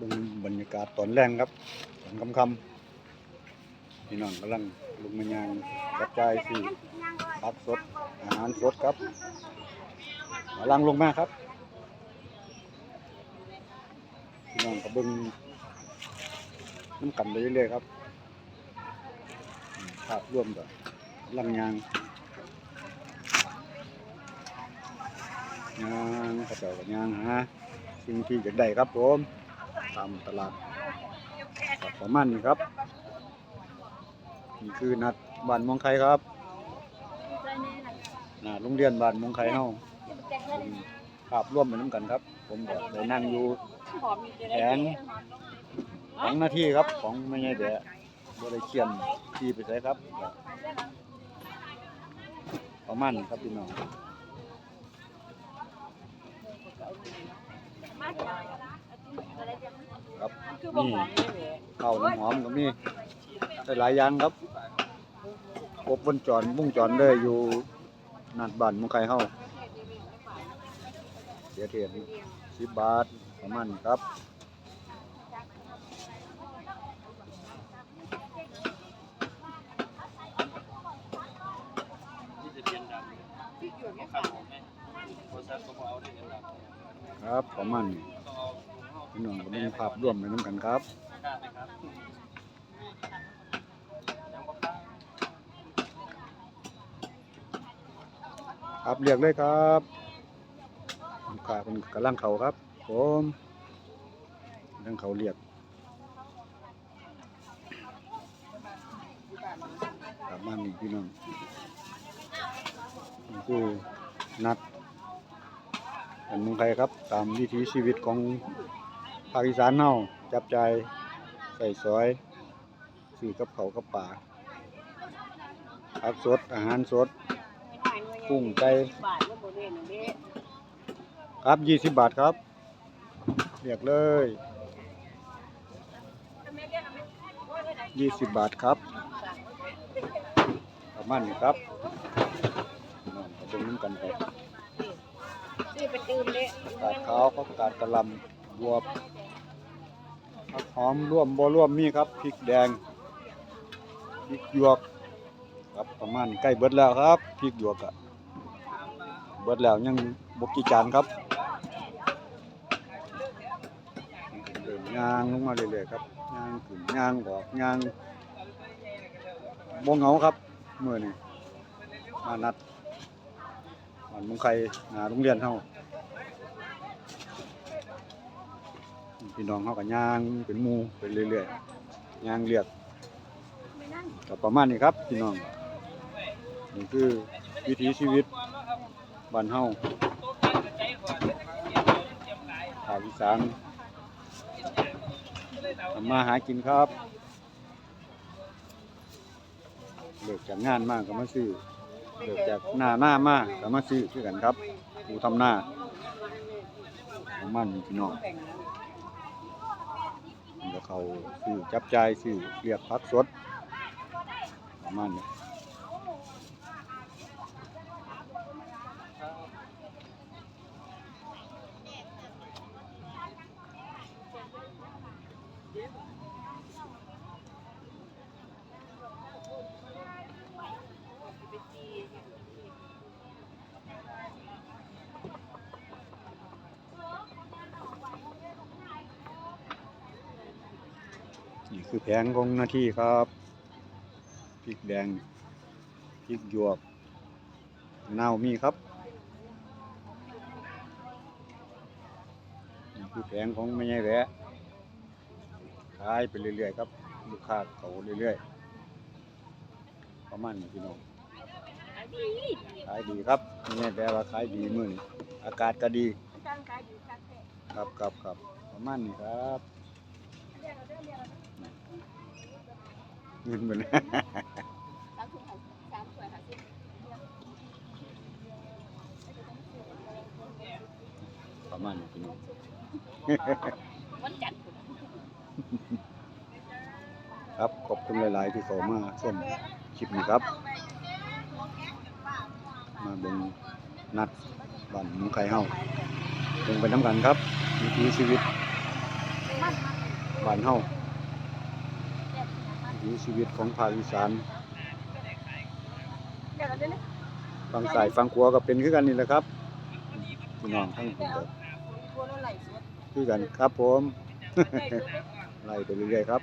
เบิ่งบรรยากาศตอนแรงครับตอนค่ำๆพี่น้องกำลังลงมายางกระจายสิผักสดอาหารสดครับกำลังลงมาครับพี่น้องก็เบิ่งน้ำกันไปเรื่อยๆครับภาพร่วมกับลังยางยางกระเจ้ากับยางหาสิ่งที่อยากได้ครับผม ตามตลาดประมาณนี้ครับนี่คือนัดบ้านมองไคครับน้าโรงเรียนบ้านมองไคเฮาเป็นภาพร่วมไปน้ำกันครับ ผมก็ได้นั่งอยู่แผงของหน้าที่ครับของไม่ใช่แดะบ่ได้เขียนที่ไปใส่ครับ ประมาณนี้ครับพี่น้องครับ นี่ข้าวน้ำหอมก็มีได้หลายอย่างครับครบวงจรวงจรเลยอยู่นัดบ้านเมองไคเฮาเสียเทียนสิบบาทประมาณนี้ครับครับประมาณนี้ พี่น้องก็มีภาพร่วมไปน้ำกันครับครับเรียกเลยครับลูกค้าเป็นกำลังเขาครับผมกำลังเขาเรียกประมานี้พี่น้องนี่คือนัดเป็นเมืองไทยครับ ตามวิถีชีวิตของ ภาคอีสานเฮาจับใจายใส่ซอยซื้อกับเขาวกับป่าผักสดอาหารสด กุ้งไก่ ครับยี่สิบบาทครับเรียกเลยยี่สิบบาทครับประมาณนี้ครับน้องก็จะนุ่มกันไปซื้อไปตื่นเด้กาดขาวผักกาดกะหล่ำบวบผักห อมร่วมบ่ร่วมมีครับพริกแดงพริกหยวกครับประมาณใกล้เบิดแล้วครับพริกหยวกอะเบิดแล้วยังบกกี่จานครับเดินย่างลงมาเรื่อยๆครับย่างขึ้นย่างออกย่างบ่เหงาครับเมื้อนี้มานัดมันมุงไข่หาโรงเรียนเฮา พี่น้องเขาก็ย่างเป็นหมูไปเรื่อยๆย่างเรียกก็ประมาณนี้ครับพี่น้องนี่คือวิถีชีวิตบ้านเฮาภาคอีสานทำมาหากินครับเลิกจากงานมากก็มาซื้อเลิกจากหน้าหน้ามากก็มาซื้อคือกันครับผู้ทำหน้าประมาณนี้พี่น้อง มันก็เขาซื้อจับจ่ายซื้อเรียกพักสดประมาณนี้ คือแผงของหน้าที่ครับพริกแดงพริกหยวกเน่ามีครับนี่คือแผงของแม่ใหญ่แหวะขายไปเรื่อยๆครับลูกค้าเขาเรื่อยๆประมาณนี้พี่น้องขายดีครับแม่ใหญ่แหวะว่าขายดีมื้อนี้อากาศก็ดีจ้างขายอยู่คาเฟ่ครับครับครับประมาณนี้ครับ เงินเหมือนสามถุงห้าสามถ้วยห้าสิบประมาณนี้พี่น้องวันจันทร์ครับขอบคุณหลาย ๆ ที่เข้ามาชมคลิปนี้ครับ มาเบิ่งนัดบ้านหมุงไข่เฮาเบิ่งไปน้ำกันครับวิถีชีวิตมันมัน บ้านเฮาวิถีชีวิตของภาคอีสานฟังสายฟังขัวก็เป็นคือกันนี่แหละครับพี่น้องทั้งคุณก็ตัวเลสดคือกันครับผมไล่ไปเรื่อยๆครับ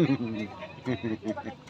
Ha, ha, ha, ha.